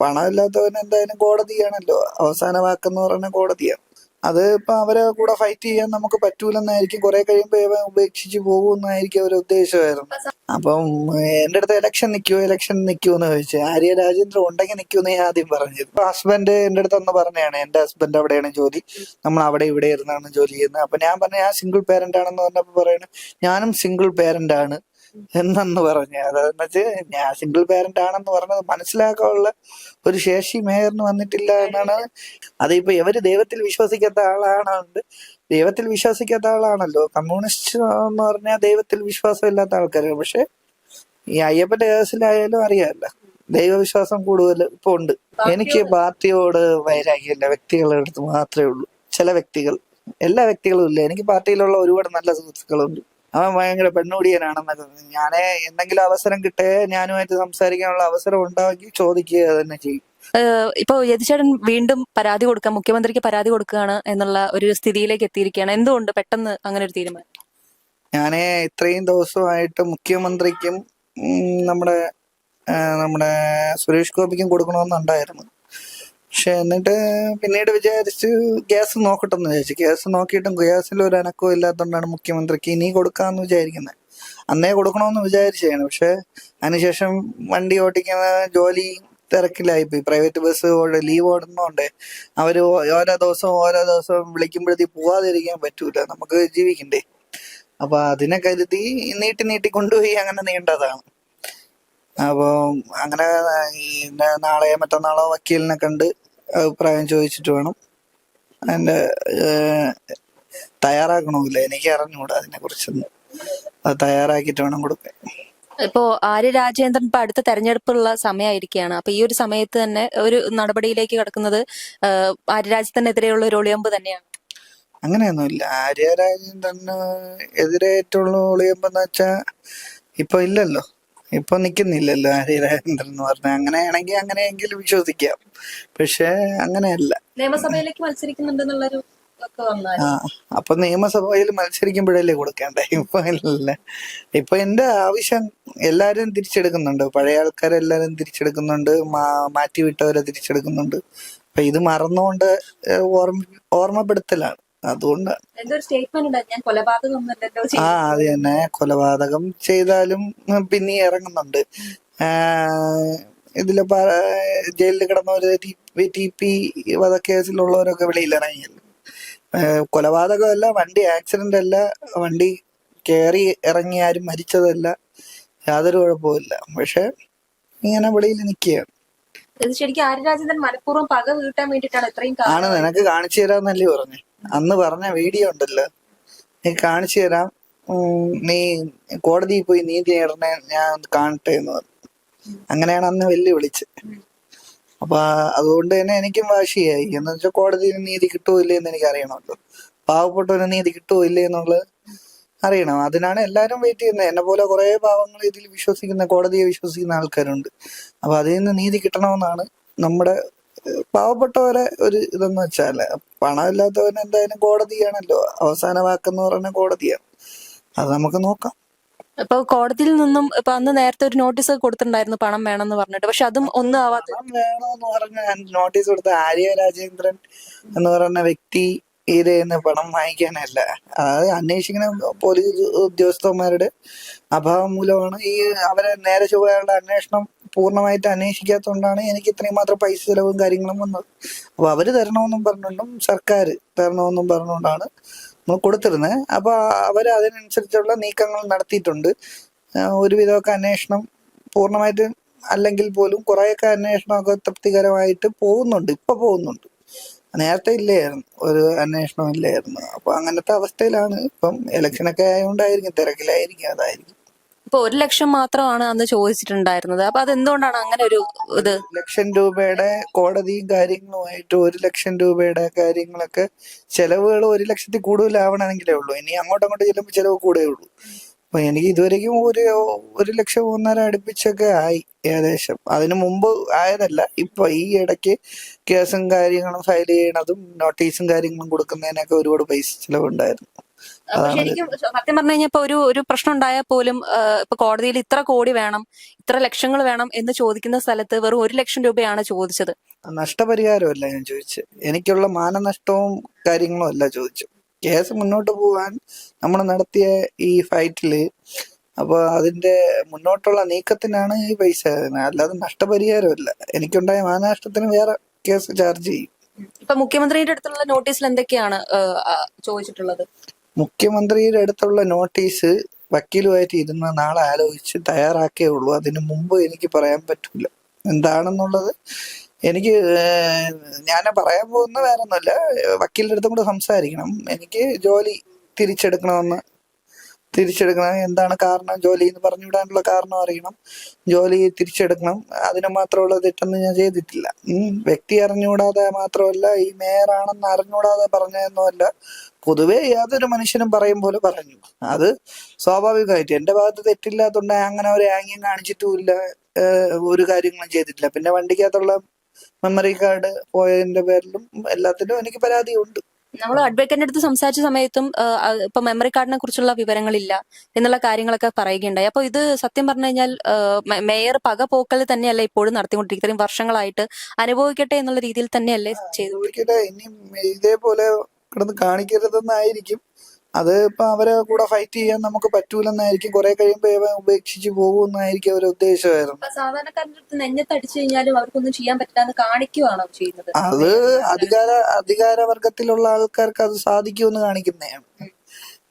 പണമില്ലാത്തവൻ എന്തായാലും കോടതിയാണല്ലോ. അവസാന വാക്കെന്ന് പറയുന്ന കോടതിയാണ് അത് ഇപ്പൊ അവരെ കൂടെ ഫൈറ്റ് ചെയ്യാൻ നമുക്ക് പറ്റൂലെന്നായിരിക്കും. കുറെ കഴിയുമ്പോ ഇവ ഉപേക്ഷിച്ച് പോകുമെന്നായിരിക്കും അവരുടെ ഉദ്ദേശമായിരുന്നു. അപ്പം എന്റെ അടുത്ത് ഇലക്ഷൻ നിൽക്കുമോ ഇലക്ഷൻ നിൽക്കുമെന്ന് ചോദിച്ചു. ആര്യ രാജേന്ദ്രൻ ഉണ്ടെങ്കിൽ നിൽക്കുമെന്ന് ഞാൻ ആദ്യം പറഞ്ഞു ഇപ്പൊ ഹസ്ബൻഡ് എന്റെ അടുത്ത് അന്ന് പറഞ്ഞാണ് എന്റെ ഹസ്ബൻഡ് അവിടെയാണ് ജോലി. നമ്മൾ അവിടെ ഇവിടെ ഇരുന്നാണ് ജോലി ചെയ്യുന്നത്. അപ്പൊ ഞാൻ പറഞ്ഞ ഞാൻ സിംഗിൾ പേരന്റ് ആണെന്ന് പറഞ്ഞപ്പോ പറയണ ഞാനും സിംഗിൾ പേരന്റ് ആണ്. എന്നു പറഞ്ഞു. അതെന്ന് വെച്ച് ഞാൻ സിംഗിൾ പാരന്റ് ആണെന്ന് പറഞ്ഞത് മനസ്സിലാക്കാനുള്ള ഒരു ശേഷി മേയറിന് വന്നിട്ടില്ല എന്നാണ്. അതിപ്പോ ഇവർ ദൈവത്തിൽ വിശ്വസിക്കാത്ത ആളാണുണ്ട് ദൈവത്തിൽ വിശ്വസിക്കാത്ത ആളാണല്ലോ. കമ്മ്യൂണിസ്റ്റ് എന്ന് പറഞ്ഞാൽ ദൈവത്തിൽ വിശ്വാസമില്ലാത്ത ആൾക്കാരാണ് പക്ഷെ ഈ അയ്യപ്പന്റെ കേസിലായാലും അറിയാമല്ലോ ദൈവവിശ്വാസം കൂടുതൽ ഇപ്പൊ ഉണ്ട്. എനിക്ക് പാർട്ടിയോട് വൈരാഗ്യമില്ല. വ്യക്തികളുടെ അടുത്ത് മാത്രമേ ഉള്ളൂ. ചില വ്യക്തികൾ എല്ലാ വ്യക്തികളും ഇല്ല. എനിക്ക് പാർട്ടിയിലുള്ള ഒരുപാട് നല്ല സുഹൃത്തുക്കളുണ്ട്. അവൻ ഭയങ്കര പെണ്ണുടിയനാണെന്നൊക്കെ ഞാൻ എന്തെങ്കിലും അവസരം കിട്ടേ ഞാനുമായിട്ട് സംസാരിക്കാനുള്ള അവസരം ഉണ്ടാക്കി ചോദിക്കുക തന്നെ ചെയ്യും. ഇപ്പൊ യതിചേട്ടൻ വീണ്ടും പരാതി കൊടുക്കാൻ മുഖ്യമന്ത്രിക്ക് പരാതി കൊടുക്കുകയാണ് എന്നുള്ള ഒരു സ്ഥിതിയിലേക്ക് എത്തിയിരിക്കുകയാണ്. എന്തുകൊണ്ട് പെട്ടെന്ന് അങ്ങനെ ഒരു തീരുമാനം? ഞാൻ ഇത്രയും ദിവസമായിട്ട് മുഖ്യമന്ത്രിക്കും നമ്മുടെ നമ്മുടെ സുരേഷ് ഗോപിക്കും കൊടുക്കണമെന്നുണ്ടായിരുന്നു. പക്ഷെ എന്നിട്ട് പിന്നീട് വിചാരിച്ച് ഗ്യാസ് നോക്കട്ടെ എന്ന് വിചാരിച്ചു. ഗ്യാസ് നോക്കിയിട്ടും ഗ്യാസിൽ ഒരു അനക്കവും ഇല്ലാത്തതുകൊണ്ടാണ് മുഖ്യമന്ത്രിക്ക് ഇനി കൊടുക്കാമെന്ന് വിചാരിക്കുന്നത് അന്നേ കൊടുക്കണമെന്ന് വിചാരിച്ചാണ് പക്ഷെ അതിനുശേഷം വണ്ടി ഓടിക്കുന്ന ജോലി തിരക്കിലായിപ്പോയി. പ്രൈവറ്റ് ബസ് ലീവ് ഓടുന്നോണ്ട് അവർ ഓ- ഓരോ ദിവസവും ഓരോ ദിവസവും വിളിക്കുമ്പോഴത്തേക്ക് പോവാതിരിക്കാൻ പറ്റൂല. നമുക്ക് ജീവിക്കണ്ടേ. അപ്പൊ അതിനെ കരുതി നീട്ടി നീട്ടി കൊണ്ടുപോയി അങ്ങനെ നീണ്ടതാണ്. അപ്പൊ അങ്ങനെ നാളെയോ മറ്റന്നാളോ വക്കീലിനെ കണ്ട് അഭിപ്രായം ചോദിച്ചിട്ട് വേണം. അതിന്റെ തയ്യാറാക്കണമില്ല എനിക്ക് അറിഞ്ഞുകൂടാ അതിനെ കുറിച്ചൊന്നും അത് തയ്യാറാക്കിയിട്ട് വേണം കൊടുക്കാൻ. ഇപ്പോ ആര്യ രാജേന്ദ്രൻ ഇപ്പൊ അടുത്ത തെരഞ്ഞെടുപ്പുള്ള സമയമായിരിക്കുകയാണ് അപ്പൊ ഈ ഒരു സമയത്ത് തന്നെ ഒരു നടപടിയിലേക്ക് കിടക്കുന്നത് ആര്യ രാജ്യത്തിനെതിരെയുള്ള ഒരു ഒളിയമ്പ് തന്നെയാണ്. അങ്ങനെയൊന്നുമില്ല. ആര്യ രാജേന്ദ്രന് എതിരായിട്ടുള്ള ഒളിയമ്പെന്ന് വെച്ചാ ഇപ്പൊ ഇല്ലല്ലോ. ഇപ്പൊ നിക്കുന്നില്ലല്ലോ ഹരിരാജേന്ദ്രൻ എന്ന് പറഞ്ഞ. അങ്ങനെയാണെങ്കിൽ അങ്ങനെയെങ്കിലും വിശ്വസിക്കാം. പക്ഷെ അങ്ങനെയല്ല. നിയമസഭയിലേക്ക് മത്സരിക്കുന്നുണ്ടെന്നുള്ളൊരു അപ്പൊ നിയമസഭയിൽ മത്സരിക്കുമ്പോഴല്ലേ കൊടുക്കണ്ടേ? ഇപ്പൊ ഇല്ല. ഇപ്പൊ എന്റെ ആവശ്യം എല്ലാരും തിരിച്ചെടുക്കുന്നുണ്ട്. പഴയ ആൾക്കാരെല്ലാരും തിരിച്ചെടുക്കുന്നുണ്ട്. മാ- മാറ്റിവിട്ടവരെ തിരിച്ചെടുക്കുന്നുണ്ട്. അപ്പൊ ഇത് മറന്നുകൊണ്ട് ഓർമ്മ ഓർമ്മപ്പെടുത്തലാണ്. അതുകൊണ്ട് ആ അത് തന്നെ. കൊലപാതകം ചെയ്താലും പിന്നെ ഇറങ്ങുന്നുണ്ട്. ഇതിൽ ജയിലിൽ കിടന്നവര് ടി പി വധക്കേസിലുള്ളവരൊക്കെ ആഹ് കൊലപാതകമല്ല വണ്ടി ആക്സിഡന്റ് അല്ല വണ്ടി കയറി ഇറങ്ങി ആരും മരിച്ചതല്ല. യാതൊരു കുഴപ്പമില്ല പക്ഷെ ഇങ്ങനെ വെളിയിൽ നിൽക്കുകയാണ്. ശരിക്കും ആര്യരാജേന്ദ്രൻ മനഃപൂർവം പക വീട്ടാൻ വേണ്ടിയിട്ടാണ് ഇത്രയും ആണ്. നിനക്ക് കാണിച്ചു തരാന്നല്ലേ പറഞ്ഞു. അന്ന് പറഞ്ഞ വീഡിയോ ഉണ്ടല്ലോ. നീ കാണിച്ചു തരാം. നീ കോടതിയിൽ പോയി നീതി നേടണേ ഞാൻ കാണട്ടെ എന്ന് പറഞ്ഞു. അങ്ങനെയാണ് അന്ന് വെല്ലുവിളിച്ചത്. അപ്പൊ അതുകൊണ്ട് തന്നെ എനിക്കും വാശിയായി. എന്ന് വെച്ചാൽ കോടതിയിൽ നീതി കിട്ടുമോ ഇല്ലേ എന്ന് എനിക്ക് അറിയണമല്ലോ പാവപ്പെട്ടവന് നീതി കിട്ടുമോ ഇല്ലേ എന്നുള്ളത് അറിയണം. അതിനാണ് എല്ലാവരും വെയിറ്റ് ചെയ്യുന്നത്. എന്നെ പോലെ കുറെ പാവങ്ങൾ ഇതിൽ വിശ്വസിക്കുന്ന കോടതിയെ വിശ്വസിക്കുന്ന ആൾക്കാരുണ്ട്. അപ്പൊ അതിൽ നിന്ന് നീതി കിട്ടണമെന്നാണ് നമ്മുടെ പാവപ്പെട്ടവരെ ഒരു ഇതെന്ന് വെച്ചാൽ പണമില്ലാത്തവൻ എന്തായാലും കോടതിയാണല്ലോ. അവസാന വാക്കെന്ന് പറയുന്ന കോടതിയാണ്. അത് നമുക്ക് നോക്കാം. ഇപ്പൊ കോടതിയിൽ നിന്നും ഇപ്പൊ അന്ന് നേരത്തെ ഒരു നോട്ടീസ് കൊടുത്തിട്ടുണ്ടായിരുന്നു പണം വേണമെന്ന് പറഞ്ഞിട്ട്. പക്ഷെ അതും ഒന്നും ആവാത്ത വേണമെന്ന് പറഞ്ഞ നോട്ടീസ് കൊടുത്ത ആര്യ രാജേന്ദ്രൻ എന്ന് പറയുന്ന വ്യക്തി ഇത് പണം വാങ്ങിക്കാനല്ല. അത് അന്വേഷിക്കുന്ന പോലീസ് ഉദ്യോഗസ്ഥന്മാരുടെ അഭാവം മൂലമാണ് ഈ അവരെ നേരെ ചൊവ്വയുള്ള അന്വേഷണം പൂർണമായിട്ട് അന്വേഷിക്കാത്തതുകൊണ്ടാണ് എനിക്ക് ഇത്രയും മാത്രം പൈസ ചിലവും കാര്യങ്ങളും വന്നത്. അപ്പൊ അവർ തരണമെന്നും പറഞ്ഞുകൊണ്ടും സർക്കാർ തരണമെന്നും പറഞ്ഞുകൊണ്ടാണ് നമ്മൾ കൊടുത്തിരുന്നത്. അപ്പൊ അവർ അതിനനുസരിച്ചുള്ള നീക്കങ്ങൾ നടത്തിയിട്ടുണ്ട്. ഒരുവിധമൊക്കെ അന്വേഷണം പൂർണമായിട്ട് അല്ലെങ്കിൽ പോലും കുറേയൊക്കെ അന്വേഷണമൊക്കെ തൃപ്തികരമായിട്ട് പോകുന്നുണ്ട്. ഇപ്പൊ പോകുന്നുണ്ട്. നേരത്തെ ഇല്ലായിരുന്നു. ഒരു അന്വേഷണം ഇല്ലായിരുന്നു. അപ്പൊ അങ്ങനത്തെ അവസ്ഥയിലാണ് ഇപ്പം ഇലക്ഷനൊക്കെ ആയതുകൊണ്ടായിരിക്കും തിരക്കിലായിരിക്കും അതായിരിക്കും. ഇപ്പൊ ഒരു ലക്ഷം മാത്രമാണ് അന്ന് ചോദിച്ചിട്ടുണ്ടായിരുന്നത്. അപ്പൊ അതെന്തുകൊണ്ടാണ് അങ്ങനെ ഒരു ഇത്? ലക്ഷം രൂപയുടെ കോടതിയും കാര്യങ്ങളുമായിട്ട് ഒരു ലക്ഷം രൂപയുടെ കാര്യങ്ങളൊക്കെ ചെലവുകൾ ഒരു ലക്ഷത്തിൽ കൂടുതലാവണമെങ്കിലേ ഉള്ളൂ. ഇനി അങ്ങോട്ടും അങ്ങോട്ട് ചെല്ലുമ്പോൾ ചെലവ് കൂടെ ഉള്ളൂ അപ്പൊ എനിക്ക് ഇതുവരേക്കും ഒരു ഒരു ലക്ഷം ഒന്നര അടുപ്പിച്ചൊക്കെ ആയി ഏകദേശം. അതിനു മുമ്പ് ആയതല്ല ഇപ്പൊ ഈ ഇടയ്ക്ക് കേസും കാര്യങ്ങളും ഫയൽ ചെയ്യണതും നോട്ടീസും കാര്യങ്ങളും കൊടുക്കുന്നതിനൊക്കെ ഒരുപാട് പൈസ ചിലവുണ്ടായിരുന്നു. ശരിക്കും സത്യം പറഞ്ഞു കഴിഞ്ഞാൽ ഇപ്പൊ ഒരു ഒരു പ്രശ്നം ഉണ്ടായാൽ പോലും ഇപ്പൊ കോടതിയിൽ ഇത്ര കോടി വേണം ഇത്ര ലക്ഷങ്ങൾ വേണം എന്ന് ചോദിക്കുന്ന സ്ഥലത്ത് വെറും ഒരു ലക്ഷം രൂപയാണ് ചോദിച്ചത്. നഷ്ടപരിഹാരമല്ല ഞാൻ ചോദിച്ചത് എനിക്കുള്ള മാനനഷ്ടവും കാര്യങ്ങളും അല്ല ചോദിച്ചു. കേസ് മുന്നോട്ട് പോകാൻ നമ്മൾ നടത്തിയ ഈ ഫൈറ്റിൽ അപ്പൊ അതിന്റെ മുന്നോട്ടുള്ള നീക്കത്തിനാണ് ഈ പൈസ. അല്ലാതെ നഷ്ടപരിഹാരമല്ല. എനിക്കുണ്ടായ മാനനഷ്ടത്തിന് വേറെ കേസ് ചാർജ് ചെയ്യും. ഇപ്പൊ മുഖ്യമന്ത്രിയുടെ അടുത്തുള്ള നോട്ടീസിൽ എന്തൊക്കെയാണ് ചോദിച്ചിട്ടുള്ളത്? മുഖ്യമന്ത്രിയുടെ അടുത്തുള്ള നോട്ടീസ് വക്കീലുമായിട്ട് ഇരുന്ന് നാളെ ആലോചിച്ച് തയ്യാറാക്കേ ഉള്ളൂ. അതിനു മുമ്പ് എനിക്ക് പറയാൻ പറ്റൂല. എന്താണെന്നുള്ളത് എനിക്ക് ഞാൻ പറയാൻ പോകുന്ന വേറെ ഒന്നുമല്ല അടുത്തും കൂടെ സംസാരിക്കണം. എനിക്ക് ജോലി തിരിച്ചെടുക്കണമെന്ന് തിരിച്ചെടുക്കണം. എന്താണ് കാരണം? ജോലി എന്ന് പറഞ്ഞു പറഞ്ഞുവിടാനുള്ള കാരണം അറിയണം. ജോലി തിരിച്ചെടുക്കണം. അതിന് മാത്രമുള്ള തെറ്റൊന്നും ഞാൻ ചെയ്തിട്ടില്ല. വ്യക്തി അറിഞ്ഞുകൂടാതെ മാത്രമല്ല ഈ മേയറാണെന്ന് അറിഞ്ഞുകൂടാതെ പറഞ്ഞതെന്നുമല്ല പൊതുവെ യാതൊരു മനുഷ്യനും പറയും പോലെ പറഞ്ഞു. അത് സ്വാഭാവികമായിട്ട്. എന്റെ ഭാഗത്ത് തെറ്റില്ലാത്തതുകൊണ്ട് അങ്ങനെ ഒരു ആംഗ്യം കാണിച്ചിട്ടുമില്ല ഒരു കാര്യങ്ങളും ചെയ്തിട്ടില്ല. പിന്നെ വണ്ടിക്കകത്തുള്ള മെമ്മറി കാർഡ് പോയതിന്റെ പേരിലും എല്ലാത്തിലും എനിക്ക് പരാതിയുണ്ട്. നമ്മൾ അഡ്വക്കറ്റിന്റെ അടുത്ത് സംസാരിച്ച സമയത്തും ഇപ്പൊ മെമ്മറി കാർഡിനെ കുറിച്ചുള്ള വിവരങ്ങളില്ല എന്നുള്ള കാര്യങ്ങളൊക്കെ പറയുകയുണ്ടായി. അപ്പൊ ഇത് സത്യം പറഞ്ഞു കഴിഞ്ഞാൽ മേയർ പക പോക്കൽ തന്നെയല്ലേ ഇപ്പോഴും നടത്തിക്കൊണ്ടിരിക്കുന്നത്? ഇത്രയും വർഷങ്ങളായിട്ട് അനുഭവിക്കട്ടെ എന്നുള്ള രീതിയിൽ തന്നെയല്ലേ ചെയ്തു ഇനി ഇതേപോലെ കിടന്ന് കാണിക്കരുതെന്നായിരിക്കും. അത് ഇപ്പൊ അവരെ കൂടെ ഫൈറ്റ് ചെയ്യാൻ നമുക്ക് പറ്റൂലെന്നായിരിക്കും. കുറെ കഴിയുമ്പോ ഇവ ഉപേക്ഷിച്ച് പോകുമെന്നായിരിക്കും അവരുടെ ഉദ്ദേശമായിരുന്നു. അപ്പൊ സാധാരണക്കാരുടെ അടുത്ത് നെഞ്ഞത്ത് അടിച്ചു കഴിഞ്ഞാലും അവർക്കൊന്നും ചെയ്യാൻ പറ്റില്ല എന്ന് കാണിക്കുവാണോ ചെയ്യുന്നത്? അത് അധികാര അധികാര അധികാരവർഗത്തിലുള്ള ആൾക്കാർക്ക് അത് സാധിക്കുമെന്ന് കാണിക്കുന്നതാണ്.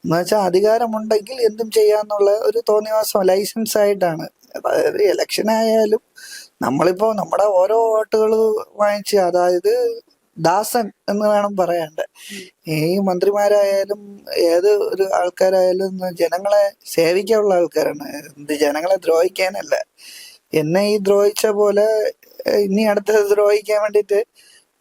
എന്നുവെച്ചാൽ അധികാരമുണ്ടെങ്കിൽ എന്തും ചെയ്യാന്നുള്ള ഒരു തോന്നിവാസം ലൈസൻസ് ആയിട്ടാണ് അതായത് ഇലക്ഷൻ ആയാലും നമ്മളിപ്പോ നമ്മുടെ ഓരോ വോട്ടുകൾ വാങ്ങിച്ച് അതായത് ദാസൻ എന്ന് വേണം പറയാണ്ട്. ഈ മന്ത്രിമാരായാലും ഏത് ഒരു ആൾക്കാരായാലും ജനങ്ങളെ സേവിക്കാനുള്ള ആൾക്കാരാണ്. എന്ത് ജനങ്ങളെ ദ്രോഹിക്കാനല്ല. എന്നെ ഈ ദ്രോഹിച്ച പോലെ ഇനി അടുത്തത് ദ്രോഹിക്കാൻ വേണ്ടിയിട്ട്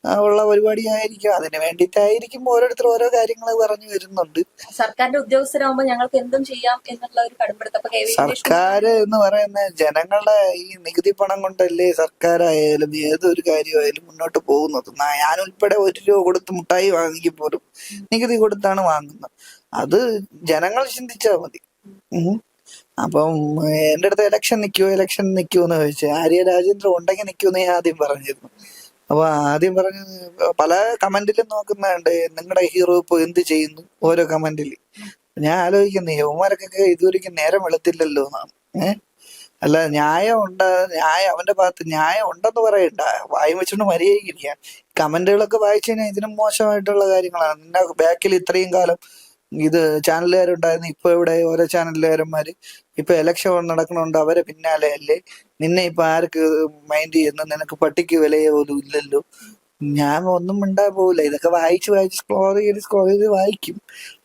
ഉള്ള പരിപാടിയായിരിക്കും. അതിന് വേണ്ടിയിട്ടായിരിക്കും ഓരോരുത്തർ ഓരോ കാര്യങ്ങൾ പറഞ്ഞു വരുന്നുണ്ട്. സർക്കാരിന്റെ ഉദ്യോഗസ്ഥരാകുമ്പോൾ ഞങ്ങൾക്ക് എന്തും ചെയ്യാം എന്നുള്ള ഒരു കടുംപിടുത്തം. സർക്കാർ എന്ന് പറയുന്ന ജനങ്ങളുടെ ഈ നികുതി പണം കൊണ്ടല്ലേ സർക്കാരായാലും ഏതൊരു കാര്യമായാലും മുന്നോട്ട് പോകുന്നത്. ഞാൻ ഉൾപ്പെടെ ഒരു രൂപ കൊടുത്ത് മുട്ടായി വാങ്ങിക്കും പോലും നികുതി കൊടുത്താണ് വാങ്ങുന്നത്. അത് ജനങ്ങൾ ചിന്തിച്ചാൽ മതി. അപ്പം എന്റെ അടുത്ത് ഇലക്ഷൻ നിൽക്കുമോ ഇലക്ഷൻ നിൽക്കുമോ എന്ന് ചോദിച്ചു ആര്യ രാജേന്ദ്രൻ ഉണ്ടെങ്കിൽ നിൽക്കുമെന്ന് ഞാൻ ആദ്യം പറഞ്ഞിരുന്നു. അപ്പൊ ആദ്യം പറഞ്ഞ പല കമന്റിലും നോക്കുന്നുണ്ട് നിങ്ങളുടെ ഹീറോ ഇപ്പൊ എന്ത് ചെയ്യുന്നു ഓരോ കമന്റിൽ ഞാൻ ആലോചിക്കുന്നു യവന്മാർക്കൊക്കെ ഇതുവരെയ്ക്കും നേരം വെളുത്തില്ലല്ലോ എന്നാണ് ഏഹ് അല്ല ന്യായം ഉണ്ട് ന്യായം അവന്റെ ഭാഗത്ത് ന്യായം ഉണ്ടെന്ന് പറയണ്ട. വായും മര്യാദയ്ക്കിരിക്കുക കമന്റുകളൊക്കെ വായിച്ചു കഴിഞ്ഞാൽ ഇതിനും മോശമായിട്ടുള്ള കാര്യങ്ങളാണ്. നിന്നെ ബാക്കിൽ ഇത്രയും കാലം ഇത് ചാനലുകാരുണ്ടായിരുന്നു. ഇപ്പൊ ഇവിടെ ഓരോ ചാനലുകാരന്മാര് ഇപ്പൊ ഇലക്ഷൻ നടക്കണോണ്ട് അവരെ പിന്നാലെ അല്ലേ നിന്നെ ഇപ്പൊ ആർക്ക് മൈൻഡ് ചെയ്യുന്നു? നിനക്ക് പട്ടിക്ക് വിലയെ പോലും ഇല്ലല്ലോ. ഞാൻ ഒന്നും മിണ്ടാ പോവില്ല ഇതൊക്കെ വായിച്ച് വായിച്ച് സ്കോർ ചെയ്ത് സ്കോർ ചെയ്ത് വായിക്കും.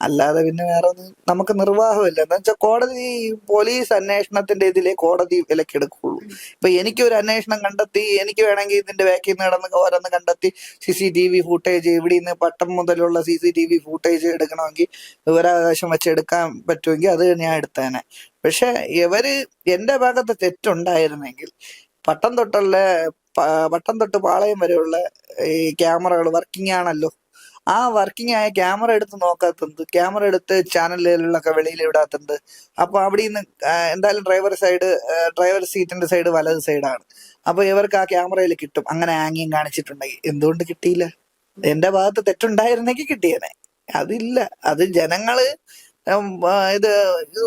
അല്ലാതെ പിന്നെ വേറെ ഒന്നും നമുക്ക് നിർവാഹമില്ല. എന്താ വെച്ചാൽ കോടതി പോലീസ് അന്വേഷണത്തിന്റെ ഇതിലേ കോടതി വിലക്കെടുക്കുള്ളൂ ഇപ്പൊ എനിക്ക് ഒരു അന്വേഷണം കണ്ടെത്തി എനിക്ക് വേണമെങ്കിൽ ഇതിന്റെ ബാക്കിൽ നിന്ന് കിടന്ന് ഓരോന്ന് കണ്ടെത്തി C C T V footage ഇവിടെ നിന്ന് പട്ടം മുതലുള്ള C C T V footage എടുക്കണമെങ്കിൽ വിവരാവകാശം വെച്ച് എടുക്കാൻ പറ്റുമെങ്കിൽ അത് ഞാൻ എടുത്തേനെ. പക്ഷെ ഇവർ എന്റെ ഭാഗത്ത് തെറ്റുണ്ടായിരുന്നെങ്കിൽ പട്ടം തൊട്ടുള്ള പട്ടം തൊട്ട് പാളയം വരെയുള്ള ഈ ക്യാമറകൾ വർക്കിംഗ് ആണല്ലോ. ആ വർക്കിംഗ് ആയ ക്യാമറ എടുത്ത് നോക്കാത്തത് ക്യാമറ എടുത്ത് ചാനലുകളിലൊക്കെ വെളിയിൽ വിടാത്തത് അപ്പൊ അവിടെ നിന്ന് എന്തായാലും ഡ്രൈവർ സൈഡ് ഡ്രൈവർ സീറ്റിന്റെ സൈഡ് വലത് സൈഡാണ് അപ്പൊ ഇവർക്ക് ആ ക്യാമറയിൽ കിട്ടും. അങ്ങനെ ആംഗ്യം കാണിച്ചിട്ടുണ്ടെങ്കിൽ. എന്തുകൊണ്ട് കിട്ടിയില്ല? എന്റെ ഭാഗത്ത് തെറ്റുണ്ടായിരുന്നെങ്കിൽ കിട്ടിയേനെ. അതില്ല. അത് ജനങ്ങൾ ഇത്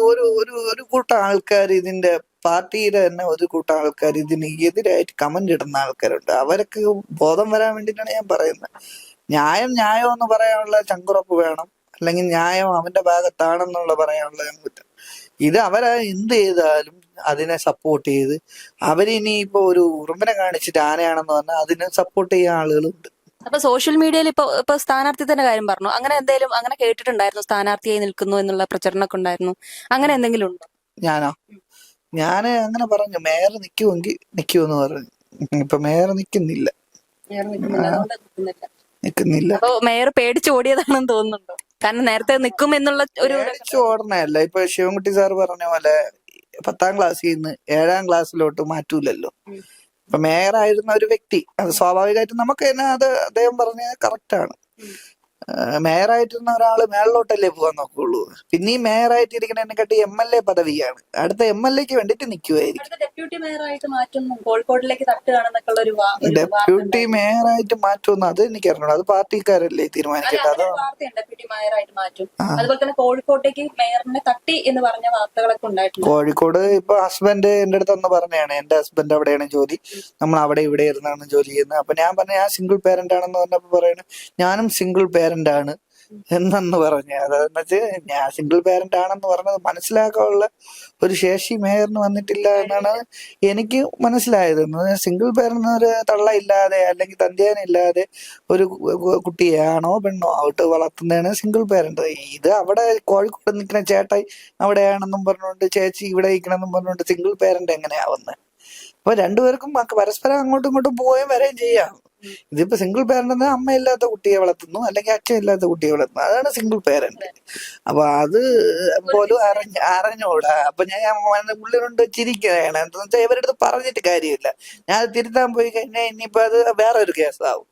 ഒരു ഒരു ഒരു കൂട്ടം ആൾക്കാർ ഇതിന്റെ പാർട്ടിയുടെ തന്നെ ഒരു കൂട്ടം ആൾക്കാർ ഇതിന് എതിരായിട്ട് കമന്റ് ഇടുന്ന ആൾക്കാരുണ്ട്. അവരൊക്കെ ബോധം വരാൻ വേണ്ടിയിട്ടാണ് ഞാൻ പറയുന്നത്. ന്യായം ന്യായം എന്ന് പറയാനുള്ള ചങ്കുറപ്പ് വേണം. അല്ലെങ്കിൽ ന്യായം അവന്റെ ഭാഗത്താണെന്നുള്ള പറയാനുള്ള ചങ്കുറ്റം ഇത് അവരെ എന്ത് ചെയ്താലും അതിനെ സപ്പോർട്ട് ചെയ്ത് അവരിനി ഇപ്പൊ ഒരു ഉറുമ്പിനെ കാണിച്ചിട്ട് ആനയാണെന്ന് പറഞ്ഞാൽ അതിനെ സപ്പോർട്ട് ചെയ്യുന്ന ആളുകളുണ്ട് അപ്പൊ സോഷ്യൽ മീഡിയയിൽ ഇപ്പൊ ഇപ്പൊ തന്നെ കാര്യം പറഞ്ഞു. അങ്ങനെ എന്തെങ്കിലും അങ്ങനെ കേട്ടിട്ടുണ്ടായിരുന്നു സ്ഥാനാർത്ഥിയായി നിൽക്കുന്നു എന്നുള്ള പ്രചരണമൊക്കെ ഉണ്ടായിരുന്നു. അങ്ങനെ എന്തെങ്കിലും ഉണ്ടോ? ഞാനോ? ഞാൻ അങ്ങനെ പറഞ്ഞു മേയർ നിക്കുമെങ്കിൽ നിക്കുമെന്ന് പറഞ്ഞു. ഇപ്പൊ മേയർ നിക്കുന്നില്ല. നിക്കുന്നില്ല. അപ്പൊ മേയർ പേടിച്ച് ഓടിയതാണെന്ന് തോന്നുന്നുണ്ടോ? കാരണം നേരത്തെ നിൽക്കും എന്നുള്ള ഒരു പേടിച്ച് ഓടണല്ല ഇപ്പൊ ശിവൻകുട്ടി സാർ പറഞ്ഞ പോലെ പത്താം ക്ലാസ്സിൽ നിന്ന് ഏഴാം ക്ലാസ്സിലോട്ട് മാറ്റൂലല്ലോ. ഇപ്പൊ മേയർ ആയിരുന്ന ഒരു വ്യക്തി അത് സ്വാഭാവികമായിട്ടും നമുക്ക് തന്നെ അത് അദ്ദേഹം പറഞ്ഞ കറക്റ്റ് ആണ്. മേയറായിട്ടിരുന്ന ഒരാൾ മേളിലോട്ടല്ലേ പോകാൻ നോക്കുള്ളൂ. പിന്നെ ഈ മേയറായിട്ടിരിക്കുന്നതിനെക്കാട്ടി എം എൽ എ പദവിയാണ്. അടുത്ത എം എൽ എക്ക് വേണ്ടിട്ട് നിൽക്കുമായിരിക്കും ഡെപ്യൂട്ടി മേയറായിട്ട് മാറ്റും കോഴിക്കോടിലേക്ക് തട്ടുകയാണെന്നൊക്കെ ഒരു ഡെപ്യൂട്ടി മേയറായിട്ട് മാറ്റുമെന്ന് അത് എനിക്ക് അറിഞ്ഞോളൂ അത് പാർട്ടിക്കാരല്ലേ അങ്ങനെ അത് ഡെപ്യൂട്ടി മേയറായിട്ട് മാറ്റും. അതുപോലെ തന്നെ കോഴിക്കോട്ടേക്ക് മേയറിനെ തട്ടി എന്ന് പറഞ്ഞ വാർത്തകളൊക്കെ ഉണ്ടായിട്ടുണ്ട്. കോഴിക്കോട് ഇപ്പൊ ഹസ്ബൻഡ് എന്റെ അടുത്ത് ഒന്ന് പറഞ്ഞാണ് എന്റെ ഹസ്ബൻഡ് അവിടെയാണ് ജോലി. നമ്മൾ അവിടെ ഇവിടെ ഇരുന്നാണ് ജോലി ചെയ്യുന്നത്. അപ്പൊ ഞാൻ പറഞ്ഞ ഞാൻ സിംഗിൾ പേരന്റ് ആണെന്ന് പറഞ്ഞപ്പോ പറയണ ഞാനും സിംഗിൾ പേരന്റ് ആണ് എന്നു പറഞ്ഞു. അതെന്ന് വെച്ച് ഞാൻ സിംഗിൾ പേരന്റ് ആണെന്ന് പറഞ്ഞത് മനസ്സിലാക്കാനുള്ള ഒരു ശേഷി മേയറിന് വന്നിട്ടില്ല എന്നാണ് എനിക്ക് മനസ്സിലായത്. സിംഗിൾ പേരന്റ് ഒരു തള്ള ഇല്ലാതെ അല്ലെങ്കിൽ തന്റേന ഇല്ലാതെ ഒരു കുട്ടിയാണോ പെണ്ണോ ആവട്ട് വളർത്തുന്നതാണ് സിംഗിൾ പേരന്റ് ഇത് അവിടെ കോഴിക്കോട് നിൽക്കുന്ന ചേട്ടായി അവിടെയാണെന്നും പറഞ്ഞുകൊണ്ട് ചേച്ചി ഇവിടെ ഇരിക്കണമെന്നും പറഞ്ഞുകൊണ്ട് സിംഗിൾ പേരന്റ് എങ്ങനെയാവുന്നത് അപ്പൊ രണ്ടുപേർക്കും പരസ്പരം അങ്ങോട്ടും ഇങ്ങോട്ടും പോവുകയും വരെയും ചെയ്യാം. ഇതിപ്പോ സിംഗിൾ പേരന്റ് അമ്മ ഇല്ലാത്ത കുട്ടിയെ വളർത്തുന്നു അല്ലെങ്കിൽ അച്ഛൻ ഇല്ലാത്ത കുട്ടിയെ വളർത്തുന്നു. അതാണ് സിംഗിൾ പേരന്റ് അപ്പൊ അത് പോലും അറിഞ്ഞ അറിഞ്ഞോടാ. അപ്പൊ ഞാൻ ഉള്ളിലുണ്ട് ചിരിക്കുകയാണ്. എന്താണെന്ന് വെച്ചാൽ ഇവരുടെ പറഞ്ഞിട്ട് കാര്യമില്ല. ഞാൻ തിരുത്താൻ പോയി കഴിഞ്ഞാൽ ഇനിയിപ്പോ അത് വേറെ ഒരു കേസാവും.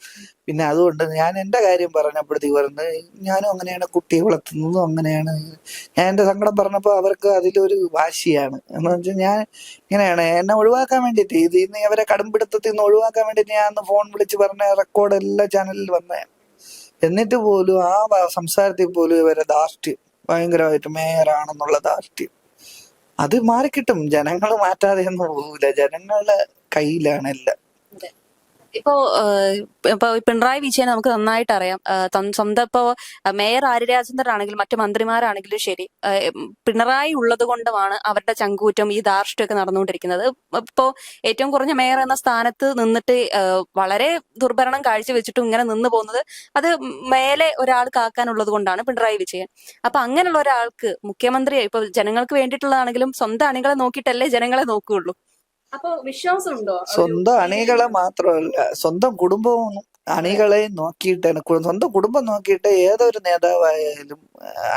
പിന്നെ അതുകൊണ്ട് ഞാൻ എന്റെ കാര്യം പറഞ്ഞപ്പോഴത്തേക്ക് പറഞ്ഞത് ഞാനും അങ്ങനെയാണ് കുട്ടിയെ വളർത്തുന്നതും അങ്ങനെയാണ്. ഞാൻ എന്റെ സങ്കടം പറഞ്ഞപ്പോൾ അവർക്ക് അതിലൊരു വാശിയാണ്. എന്ന് വെച്ചാൽ ഞാൻ ഇങ്ങനെയാണ്. എന്നെ ഒഴിവാക്കാൻ വേണ്ടിയിട്ട് ഇത് ഇന്ന് അവരെ കടുംപിടുത്തത്തിൽ നിന്ന് ഒഴിവാക്കാൻ വേണ്ടിയിട്ട് ഞാൻ അന്ന് ഫോൺ വിളിച്ച് പറഞ്ഞ റെക്കോർഡ് എല്ലാ ചാനലിൽ വന്നേ. എന്നിട്ട് പോലും ആ സംസാരത്തിൽ പോലും ഇവരെ ധാർഷ്ട്യം ഭയങ്കരമായിട്ട് മേയറാണെന്നുള്ള ധാർഷ്ട്യം. അത് മാറിക്കിട്ടും. ജനങ്ങൾ മാറ്റാതെ ഒന്നും പോകൂല. ജനങ്ങളുടെ കയ്യിലാണ് എല്ലാം. ഇപ്പോ ഇപ്പൊ പിണറായി വിജയൻ നമുക്ക് നന്നായിട്ട് അറിയാം. സ്വന്തം ഇപ്പോ മേയർ ആര്യ രാജേന്ദ്രൻ ആണെങ്കിലും മറ്റു മന്ത്രിമാരാണെങ്കിലും ശരി പിണറായി ഉള്ളത് കൊണ്ടുമാണ് അവരുടെ ചങ്കൂറ്റം ഈ ധാർഷ്ട്യമൊക്കെ നടന്നുകൊണ്ടിരിക്കുന്നത്. ഇപ്പോ ഏറ്റവും കുറഞ്ഞ മേയർ എന്ന സ്ഥാനത്ത് നിന്നിട്ട് വളരെ ദുർഭരണം കാഴ്ചവെച്ചിട്ടും ഇങ്ങനെ നിന്ന് പോകുന്നത് അത് മേലെ ഒരാൾക്ക് ആക്കാനുള്ളത് കൊണ്ടാണ് പിണറായി വിജയൻ. അപ്പൊ അങ്ങനെയുള്ള ഒരാൾക്ക് മുഖ്യമന്ത്രി ഇപ്പൊ ജനങ്ങൾക്ക് വേണ്ടിയിട്ടുള്ളതാണെങ്കിലും സ്വന്തം അണികളെ നോക്കിയിട്ടല്ലേ ജനങ്ങളെ നോക്കുകയുള്ളൂ. അപ്പൊ വിശ്വാസമുണ്ടോ? സ്വന്തം അണികളെ മാത്രമല്ല സ്വന്തം കുടുംബവും അണികളെ നോക്കിയിട്ടാണ് സ്വന്തം കുടുംബം നോക്കിയിട്ട് ഏതൊരു നേതാവായാലും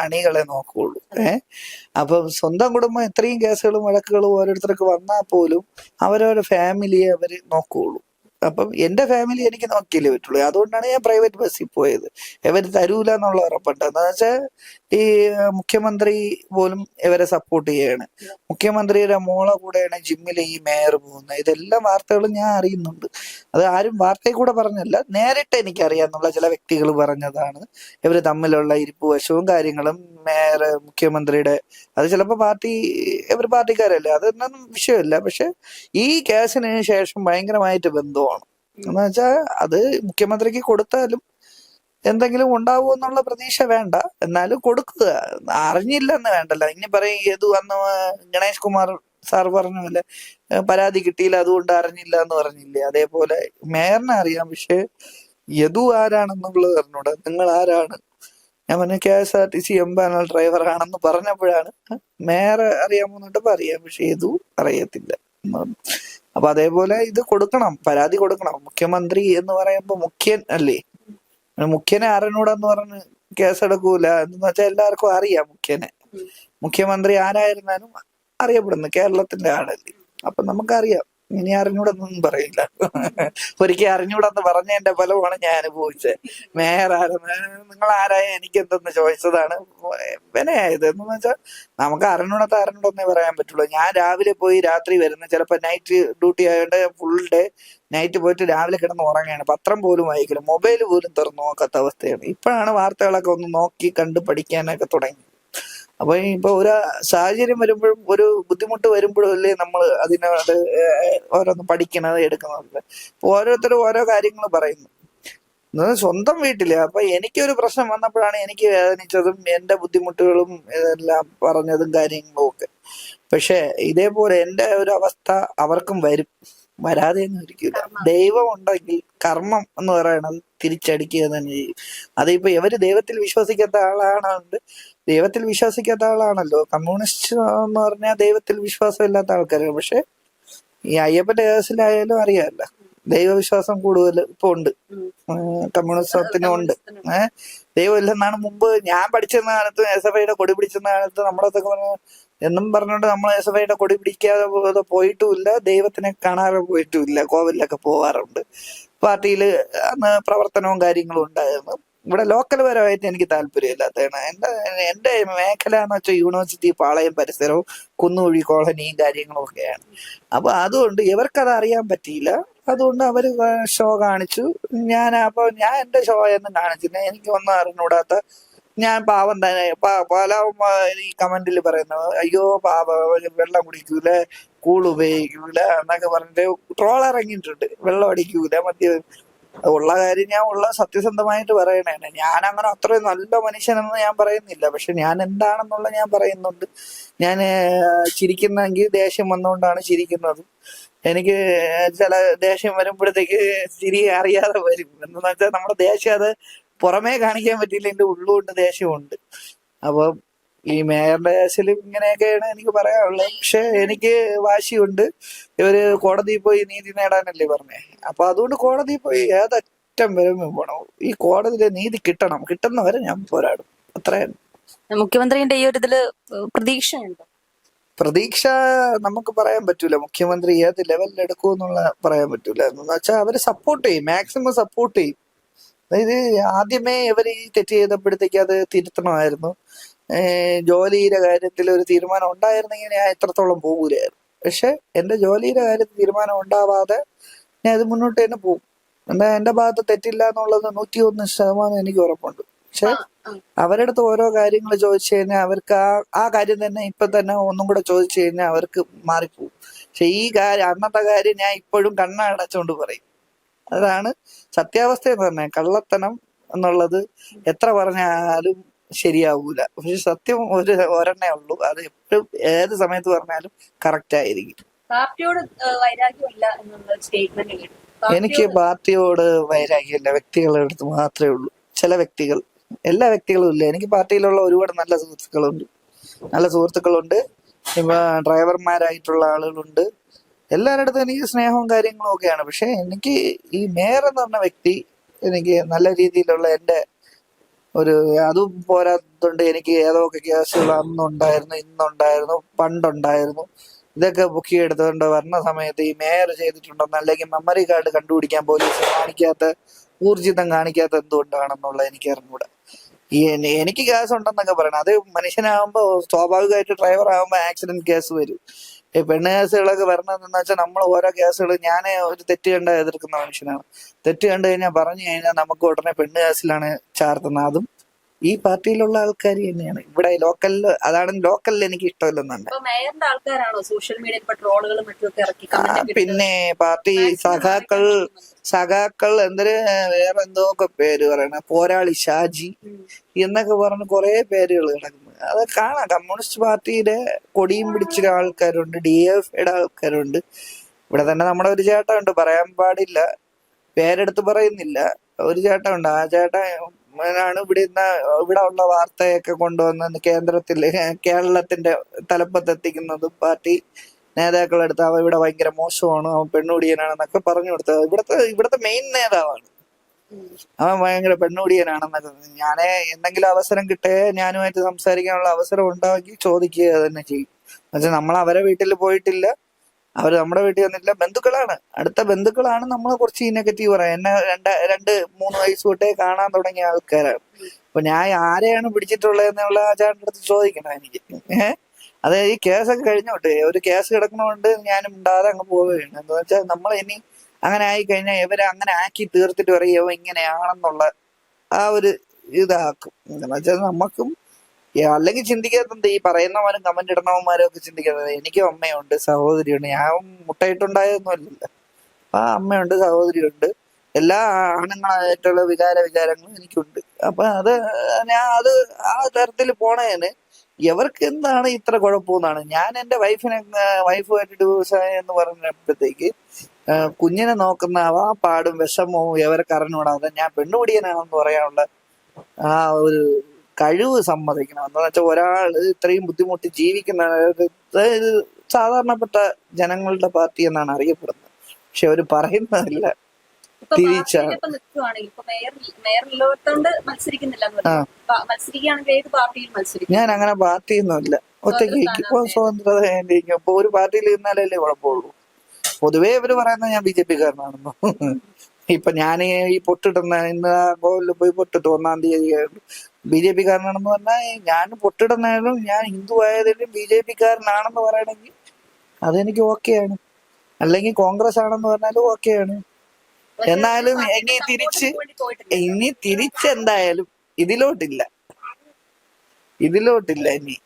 അണികളെ നോക്കുകയുള്ളൂ. ഏഹ് അപ്പം സ്വന്തം കുടുംബം ഇത്രയും കേസുകളും വഴക്കുകളും ഓരോരുത്തർക്ക് വന്നാൽ പോലും അവരവരുടെ ഫാമിലിയെ അവർ നോക്കുകയുള്ളൂ. അപ്പം എന്റെ ഫാമിലി എനിക്ക് നോക്കിയല്ലേ പറ്റുള്ളൂ. അതുകൊണ്ടാണ് ഞാൻ പ്രൈവറ്റ് ബസ്സിൽ പോയത്. ഇവർ തരൂല എന്നുള്ള ഉറപ്പുണ്ട്. എന്താ വെച്ചാൽ ഈ മുഖ്യമന്ത്രി പോലും ഇവരെ സപ്പോർട്ട് ചെയ്യാണ്. മുഖ്യമന്ത്രിയുടെ മോളെ കൂടെയാണ് ജിമ്മിൽ ഈ മേയർ പോകുന്നത്. ഇതെല്ലാം വാർത്തകളും ഞാൻ അറിയുന്നുണ്ട്. അത് ആരും വാർത്തയിൽ കൂടെ പറഞ്ഞല്ല. നേരിട്ട് എനിക്കറിയാന്നുള്ള ചില വ്യക്തികൾ പറഞ്ഞതാണ്. ഇവർ തമ്മിലുള്ള ഇരിപ്പ് വശവും കാര്യങ്ങളും മേയർ മുഖ്യമന്ത്രിയുടെ അത് ചിലപ്പോ പാർട്ടി ഒരു പാർട്ടിക്കാരല്ലേ? അതൊന്നും വിഷയമില്ല. പക്ഷെ ഈ കേസിന് ശേഷം ഭയങ്കരമായിട്ട് ബന്ധമാണ്. എന്ന് വെച്ചാൽ അത് മുഖ്യമന്ത്രിക്ക് കൊടുത്താലും എന്തെങ്കിലും ഉണ്ടാവുമോ എന്നുള്ള പ്രതീക്ഷ വേണ്ട. എന്നാലും കൊടുക്കുക. അറിഞ്ഞില്ല എന്ന് വേണ്ടല്ല. ഇനി പറയും ഏതു അന്ന് ഗണേഷ് കുമാർ സാർ പറഞ്ഞ പോലെ പരാതി കിട്ടിയില്ല അതുകൊണ്ട് അറിഞ്ഞില്ല എന്ന് പറഞ്ഞില്ലേ? അതേപോലെ മേയറിനെ അറിയാം. പക്ഷെ യദു ആരാണെന്നുള്ളത് അറിഞ്ഞൂടെ. നിങ്ങൾ ആരാണ്? ഞാൻ പറഞ്ഞു K S R T C empanel driver ആണെന്ന് പറഞ്ഞപ്പോഴാണ്. മേയർ അറിയാമെന്നിട്ടപ്പോ അറിയാം പക്ഷെ ഏതു അറിയത്തില്ല. അപ്പൊ അതേപോലെ ഇത് കൊടുക്കണം. പരാതി കൊടുക്കണം. മുഖ്യമന്ത്രി എന്ന് പറയുമ്പോ മുഖ്യൻ അല്ലേ? മുഖ്യനെ ആരനോടെന്ന് പറഞ്ഞ് കേസെടുക്കൂല എന്ന് വെച്ചാൽ എല്ലാവർക്കും അറിയാം മുഖ്യനെ. മുഖ്യമന്ത്രി ആരായിരുന്നാലും അറിയപ്പെടുന്നു കേരളത്തിന്റെ ആളല്ലേ. അപ്പൊ നമുക്കറിയാം. ഇനി അറിഞ്ഞൂടെന്നൊന്നും പറയില്ല. ഒരിക്കൽ അറിഞ്ഞൂടെന്ന് പറഞ്ഞതിന്റെ ഫലമാണ് ഞാൻ അനുഭവിച്ചത്. മേയർ നിങ്ങൾ ആരായ എനിക്ക് എന്തെന്ന് ചോദിച്ചതാണ്. വിനയായത് എന്ന് വെച്ചാൽ നമുക്ക് അറിഞ്ഞൂടത്തെ അറിഞ്ഞൂടെന്നേ പറയാൻ പറ്റുള്ളൂ. ഞാൻ രാവിലെ പോയി രാത്രി വരുന്ന ചിലപ്പോൾ നൈറ്റ് ഡ്യൂട്ടി ആയതുകൊണ്ട് ഫുൾ ഡേ നൈറ്റ് പോയിട്ട് രാവിലെ കിടന്ന് ഉറങ്ങുകയാണ്. പത്രം പോലും വായിക്കില്ല. മൊബൈൽ പോലും തുറന്നു നോക്കാത്ത അവസ്ഥയാണ്. ഇപ്പോഴാണ് വാർത്തകളൊക്കെ ഒന്ന് നോക്കി കണ്ട് പഠിക്കാനൊക്കെ തുടങ്ങി. അപ്പൊ ഇപ്പൊ ഒരു സാഹചര്യം വരുമ്പോഴും ഒരു ബുദ്ധിമുട്ട് വരുമ്പോഴും അല്ലേ നമ്മൾ അതിനോട് ഓരോന്ന് പഠിക്കണത് എടുക്കുന്നത് ഓരോരുത്തരും ഓരോ കാര്യങ്ങൾ പറയുന്നു. സ്വന്തം വീട്ടിൽ അപ്പൊ എനിക്കൊരു പ്രശ്നം വന്നപ്പോഴാണ് എനിക്ക് വേദനിച്ചതും എന്റെ ബുദ്ധിമുട്ടുകളും ഇതെല്ലാം പറഞ്ഞതും കാര്യങ്ങളും ഒക്കെ. പക്ഷെ ഇതേപോലെ എന്റെ ഒരു അവസ്ഥ അവർക്കും വരും. വരാതെയൊന്നും ഇരിക്കില്ല ദൈവം ഉണ്ടെങ്കിൽ കർമ്മം എന്ന് പറയണത് തിരിച്ചടിക്കുക തന്നെ ചെയ്യും. അതിപ്പോ ഇവർ ദൈവത്തിൽ വിശ്വസിക്കാത്ത ആളാണുണ്ട് ദൈവത്തിൽ വിശ്വസിക്കാത്ത ആളാണല്ലോ. കമ്മ്യൂണിസ്റ്റ് എന്ന് പറഞ്ഞാൽ ദൈവത്തിൽ വിശ്വാസം ഇല്ലാത്ത ആൾക്കാരാണ്. പക്ഷെ ഈ അയ്യപ്പന്റെ കേസിലായാലും അറിയാമല്ല. ദൈവവിശ്വാസം കൂടുതൽ ഇപ്പൊ ഉണ്ട്. കമ്മ്യൂണിസത്തിനും ഉണ്ട്. ഏഹ് ദൈവം ഇല്ലെന്നാണ് മുമ്പ് ഞാൻ പഠിച്ചിരുന്ന കാലത്ത് എസ് എഫ് ഐയുടെ കൊടി പിടിച്ചിരുന്ന കാലത്ത് നമ്മളതൊക്കെ പറഞ്ഞു എന്നും പറഞ്ഞുകൊണ്ട് നമ്മൾ എസ് എഫ് ഐയുടെ കൊടി പിടിക്കാതെ പോയിട്ടുമില്ല. ദൈവത്തിനെ കാണാതെ പോയിട്ടുമില്ല. കോവിലൊക്കെ പോവാറുണ്ട്. പാർട്ടിയിൽ അന്ന് പ്രവർത്തനവും കാര്യങ്ങളും ഉണ്ടായിരുന്നു. ഇവിടെ ലോക്കൽ പരമായിട്ട് എനിക്ക് താല്പര്യമില്ലാത്തതാണ്. എന്റെ എന്റെ മേഖല എന്ന് വെച്ചാൽ യൂണിവേഴ്സിറ്റി പാളയം പരിസരവും കുന്നുകുഴി കോളനിയും കാര്യങ്ങളും ഒക്കെയാണ്. അപ്പൊ അതുകൊണ്ട് ഇവർക്കത് അറിയാൻ പറ്റിയില്ല. അതുകൊണ്ട് അവർ ഷോ കാണിച്ചു. ഞാൻ അപ്പൊ ഞാൻ എന്റെ ഷോ എന്നും കാണിച്ചില്ല എനിക്ക് ഒന്നും അറിഞ്ഞൂടാത്ത ഞാൻ പാവം തന്നെ. പല ഈ കമന്റിൽ പറയുന്നത് അയ്യോ പാവ വെള്ളം കുടിക്കൂല? കൂൾ ഉപയോഗിക്കൂല? എന്നൊക്കെ പറഞ്ഞിട്ട് ട്രോൾ ഇറങ്ങിയിട്ടുണ്ട്. വെള്ളം അടിക്കൂല? മദ്യ. ഉള്ള കാര്യം ഞാൻ ഉള്ള സത്യസന്ധമായിട്ട് പറയണേ ഞാൻ അങ്ങനെ അത്രയും നല്ല മനുഷ്യനെന്ന് ഞാൻ പറയുന്നില്ല. പക്ഷെ ഞാൻ എന്താണെന്നുള്ള ഞാൻ പറയുന്നുണ്ട്. ഞാൻ ചിരിക്കുന്നെങ്കിൽ ദേഷ്യം വന്നുകൊണ്ടാണ് ചിരിക്കുന്നത്. എനിക്ക് ചില ദേഷ്യം വരുമ്പോഴത്തേക്ക് ചിരി അറിയാതെ വരും. എന്താണെന്ന് വെച്ചാൽ നമ്മുടെ ദേഷ്യം അത് പുറമേ കാണിക്കാൻ പറ്റില്ല എന്റെ ഉള്ളുകൊണ്ട് ദേഷ്യമുണ്ട്. അപ്പൊ ഈ മേയറുടെ കേസിൽ ഇങ്ങനെയൊക്കെയാണ് എനിക്ക് പറയാനുള്ളത്. പക്ഷെ എനിക്ക് വാശിയുണ്ട്. ഇവർ കോടതിയിൽ പോയി നീതി നേടാനല്ലേ പറഞ്ഞേ. അപ്പൊ അതുകൊണ്ട് കോടതിയിൽ പോയി ഏതറ്റം വരെ പോണോ. ഈ കോടതിയിലെ നീതി കിട്ടണം. കിട്ടുന്നവരെ ഞാൻ പോരാടും. അത്രയാണ് മുഖ്യമന്ത്രിന്റെ ഈ ഒരു ഇതിൽ പ്രതീക്ഷയുണ്ടോ? പ്രതീക്ഷ നമുക്ക് പറയാൻ പറ്റൂല. മുഖ്യമന്ത്രി ഏത് ലെവലിൽ എടുക്കും എന്നുള്ള പറയാൻ പറ്റൂല. എന്ന് വെച്ചാൽ അവർ സപ്പോർട്ട് ചെയ്യും. മാക്സിമം സപ്പോർട്ട് ചെയ്യും. അതായത് ആദ്യമേ ഇവർ ഈ തെറ്റ് ചെയ്തപ്പോഴത്തേക്ക് അത് തിരുത്തണമായിരുന്നു. ജോലിയുടെ കാര്യത്തിൽ ഒരു തീരുമാനം ഉണ്ടായിരുന്നെങ്കിൽ ഞാൻ എത്രത്തോളം പോകൂലായിരുന്നു. പക്ഷെ എന്റെ ജോലിയുടെ കാര്യത്തിൽ തീരുമാനം ഉണ്ടാവാതെ ഞാൻ അത് മുന്നോട്ട് തന്നെ പോകും. എന്താ എന്റെ ഭാഗത്ത് തെറ്റില്ല എന്നുള്ളത് നൂറ്റി ഒന്ന് ശതമാനം എനിക്ക് ഉറപ്പുണ്ട്. പക്ഷെ അവരുടെ അടുത്ത് ഓരോ കാര്യങ്ങൾ ചോദിച്ചു കഴിഞ്ഞാൽ അവർക്ക് ആ ആ കാര്യം തന്നെ ഇപ്പൊ തന്നെ ഒന്നും കൂടെ ചോദിച്ചു കഴിഞ്ഞാൽ അവർക്ക് മാറിപ്പോവും. പക്ഷെ ഈ കാര്യം അന്നത്തെ കാര്യം ഞാൻ ഇപ്പോഴും കണ്ണടച്ചുകൊണ്ട് പറയും. അതാണ് സത്യാവസ്ഥ എന്ന് പറഞ്ഞാൽ കള്ളത്തനം എന്നുള്ളത് എത്ര പറഞ്ഞാലും ശരിയാവൂല. പക്ഷെ സത്യം ഒരു ഒരെണ്ണേ ഉള്ളൂ. അത് എപ്പോഴും ഏത് സമയത്ത് പറഞ്ഞാലും കറക്റ്റ് ആയിരിക്കും. പാർട്ടിയോട് വൈരാഗ്യമില്ല എന്നുള്ള സ്റ്റേറ്റ്മെന്റ് എനിക്ക് പാർട്ടിയോട് വൈരാഗ്യമില്ല. വ്യക്തികളുടെ അടുത്ത് മാത്രമേ ഉള്ളൂ. ചില വ്യക്തികൾ. എല്ലാ വ്യക്തികളും ഇല്ല? എനിക്ക് പാർട്ടിയിലുള്ള ഒരുപാട് നല്ല സുഹൃത്തുക്കളുണ്ട്. നല്ല സുഹൃത്തുക്കളുണ്ട്. ഇപ്പൊ ഡ്രൈവർമാരായിട്ടുള്ള ആളുകളുണ്ട്. എല്ലാവരുടെ എനിക്ക് സ്നേഹവും കാര്യങ്ങളും ഒക്കെയാണ്. പക്ഷെ എനിക്ക് ഈ മേയർ എന്ന് പറഞ്ഞ വ്യക്തി എനിക്ക് നല്ല രീതിയിലുള്ള എന്റെ ഒരു അതും പോരാത്തതുകൊണ്ട് എനിക്ക് ഏതൊക്കെ കേസുകൾ അന്നുണ്ടായിരുന്നു ഇന്നുണ്ടായിരുന്നു പണ്ടുണ്ടായിരുന്നു ഇതൊക്കെ ബുക്ക് ചെയ്തെടുത്തുകൊണ്ട് വരുന്ന സമയത്ത് ഈ മേയർ ചെയ്തിട്ടുണ്ടെന്ന് അല്ലെങ്കിൽ മെമ്മറി കാർഡ് കണ്ടുപിടിക്കാൻ പോലീസ് കാണിക്കാത്ത ഊർജിതം കാണിക്കാത്ത എന്തുകൊണ്ടാണെന്നുള്ളത് എനിക്ക് അറിഞ്ഞൂടാ എനിക്ക് ഗ്യാസ് ഉണ്ടെന്നൊക്കെ പറയണം. അത് മനുഷ്യനാകുമ്പോ സ്വാഭാവികമായിട്ട് ഡ്രൈവർ ആകുമ്പോ ആക്സിഡന്റ് കേസ് വരും. ഈ പെണ്ണ് കേസുകളൊക്കെ വരണമെന്ന് വെച്ചാൽ നമ്മൾ ഓരോ കേസുകൾ ഞാൻ ഒരു തെറ്റ് കണ്ട എതിർക്കുന്ന മനുഷ്യനാണ്. തെറ്റ് കണ്ടു കഴിഞ്ഞാൽ പറഞ്ഞു കഴിഞ്ഞാൽ നമുക്ക് ഉടനെ പെണ്ണ് ഗ്യാസിലാണ് ചാർത്തുന്നത്. അതും ഈ പാർട്ടിയിലുള്ള ആൾക്കാർ തന്നെയാണ്. ഇവിടെ ലോക്കലിൽ അതാണ് ലോക്കലിൽ എനിക്ക് ഇഷ്ടമില്ലെന്നുണ്ട്. പിന്നെ പാർട്ടി സഖാക്കൾ സഖാക്കൾ എന്തൊരു വേറെ എന്തോ ഒക്കെ പേര് പറയണ. പോരാളി ഷാജി എന്നൊക്കെ പറഞ്ഞ് കുറെ പേരുകൾ കിടക്കുന്നു. അത് കാണാം. കമ്മ്യൂണിസ്റ്റ് പാർട്ടിയുടെ കൊടിയും പിടിച്ച ആൾക്കാരുണ്ട്. ഡി എഫ് ഐയുടെ ആൾക്കാരുണ്ട്. ഇവിടെ തന്നെ നമ്മുടെ ഒരു ചേട്ടൻ ഉണ്ട് പറയാൻ പാടില്ല. പേരെടുത്ത് പറയുന്നില്ല. ഒരു ചേട്ടൻ ഉണ്ട് ആ ചേട്ടൻ ആണ് ഇവിടെ ഇവിടെ ഉള്ള വാർത്തയൊക്കെ കൊണ്ടുവന്ന് കേന്ദ്രത്തിൽ കേരളത്തിന്റെ തലപ്പത്തെത്തിക്കുന്നതും പാർട്ടി നേതാക്കളെടുത്ത് അവ ഇവിടെ ഭയങ്കര മോശമാണ് അവൻ പെണ്ണുടിയനാണെന്നൊക്കെ പറഞ്ഞു കൊടുത്തത്. ഇവിടുത്തെ ഇവിടുത്തെ മെയിൻ നേതാവാണ്. അവൻ ഭയങ്കര പെണ്ണുടിയനാണെന്നൊക്കെ ഞാനേ എന്തെങ്കിലും അവസരം കിട്ടേ ഞാനുമായിട്ട് സംസാരിക്കാനുള്ള അവസരം ഉണ്ടാക്കി ചോദിക്കുക തന്നെ ചെയ്യും. പക്ഷെ നമ്മൾ അവരെ വീട്ടിൽ പോയിട്ടില്ല. അവർ നമ്മുടെ വീട്ടിൽ വന്നിട്ടില്ല. ബന്ധുക്കളാണ്. അടുത്ത ബന്ധുക്കളാണ് നമ്മൾ കുറച്ച് നെഗറ്റീവ് പറയാം. എന്നെ രണ്ട് രണ്ട് മൂന്ന് വയസ്സ് തൊട്ടേ കാണാൻ തുടങ്ങിയ ആൾക്കാരാണ്. അപ്പൊ ഞാൻ ആരെയാണ് പിടിച്ചിട്ടുള്ളത് എന്നുള്ള ആചാരന്റെ അടുത്ത് ചോദിക്കണം എനിക്ക്. ഏഹ് അത് ഈ കേസൊക്കെ കഴിഞ്ഞോട്ടെ. ഒരു കേസ് കിടക്കണോണ്ട് ഞാനും ഉണ്ടാതെ അങ്ങ് പോവുകയാണ്. എന്താ വെച്ചാൽ നമ്മൾ ഇനി അങ്ങനെ ആയി കഴിഞ്ഞാൽ ഇവരെ അങ്ങനെ ആക്കി തീർത്തിട്ട് പറയും ഇവ ഇങ്ങനെയാണെന്നുള്ള ആ ഒരു ഇതാക്കും. എന്താ വെച്ചാൽ നമുക്കും അല്ലെങ്കിൽ ചിന്തിക്കാത്തത് ഈ പറയുന്നവരും കമന്റ് ഇടുന്നവന്മാരും ഒക്കെ ചിന്തിക്കുന്നത് എനിക്കും അമ്മയുണ്ട് സഹോദരിയുണ്ട്. ഞാൻ മുട്ടയിട്ടുണ്ടായതൊന്നുമല്ലല്ലോ. ആ അമ്മയുണ്ട് സഹോദരിയുണ്ട്. എല്ലാ ആണുങ്ങളായിട്ടുള്ള വികാര വിചാരങ്ങളും എനിക്കുണ്ട്. അപ്പൊ അത് ഞാൻ അത് ആ തരത്തിൽ പോണേന് എവർക്ക് എന്താണ് ഇത്ര കുഴപ്പമെന്നാണ്. ഞാൻ എന്റെ വൈഫിനെ വൈഫുമായിട്ട് ഡിവോഴ്സായ എന്ന് പറഞ്ഞപ്പോഴത്തേക്ക് കുഞ്ഞിനെ നോക്കുന്ന ആ പാടും വിഷമവും എവർക്ക് അറിഞ്ഞുകൂടാതെ ഞാൻ പെണ്ണുപിടിയനാണെന്ന് പറയാനുള്ള ആ ഒരു കഴിവ് സമ്മതിക്കണം. എന്താണെന്ന് വെച്ചാൽ ഒരാൾ ഇത്രയും ബുദ്ധിമുട്ടി ജീവിക്കുന്ന അതായത് സാധാരണപ്പെട്ട ജനങ്ങളുടെ പാർട്ടി എന്നാണ് അറിയപ്പെടുന്നത്. പക്ഷെ അവർ പറയുന്നതല്ല. തിരിച്ചാണ്. ഞാൻ അങ്ങനെ പാർട്ടിയൊന്നുമില്ല. ഒറ്റയ്ക്ക് ഇപ്പൊ സ്വതന്ത്രത അപ്പൊ ഒരു പാർട്ടിയിൽ ഇരുന്നാലല്ലേ കുഴപ്പമുള്ളൂ? പൊതുവേ ഇവർ പറയുന്നത് ഞാൻ ബി ജെ പി കാരനാണെന്നോ ഇപ്പൊ ഞാൻ ഈ പൊട്ടിടുന്ന ഇന്ന് കോവിലിൽ പോയി പൊട്ടിട്ട് ഒന്നാം തീയതി ബി ജെ പി കാരനാണെന്ന് പറഞ്ഞാൽ ഞാൻ പൊട്ടിടുന്നാലും ഞാൻ ഹിന്ദു ആയതിലും ബി ജെ പി കാരനാണെന്ന് പറയണമെങ്കിൽ അതെനിക്ക് ഓക്കെയാണ് അല്ലെങ്കിൽ കോൺഗ്രസ് ആണെന്ന് പറഞ്ഞാലും ഓക്കെയാണ് ആണ്. എന്നാലും ഇനി തിരിച്ച്. ഇനി തിരിച്ചെന്തായാലും ഇതിലോട്ടില്ല. ഇതിലോട്ടില്ല ഇനി.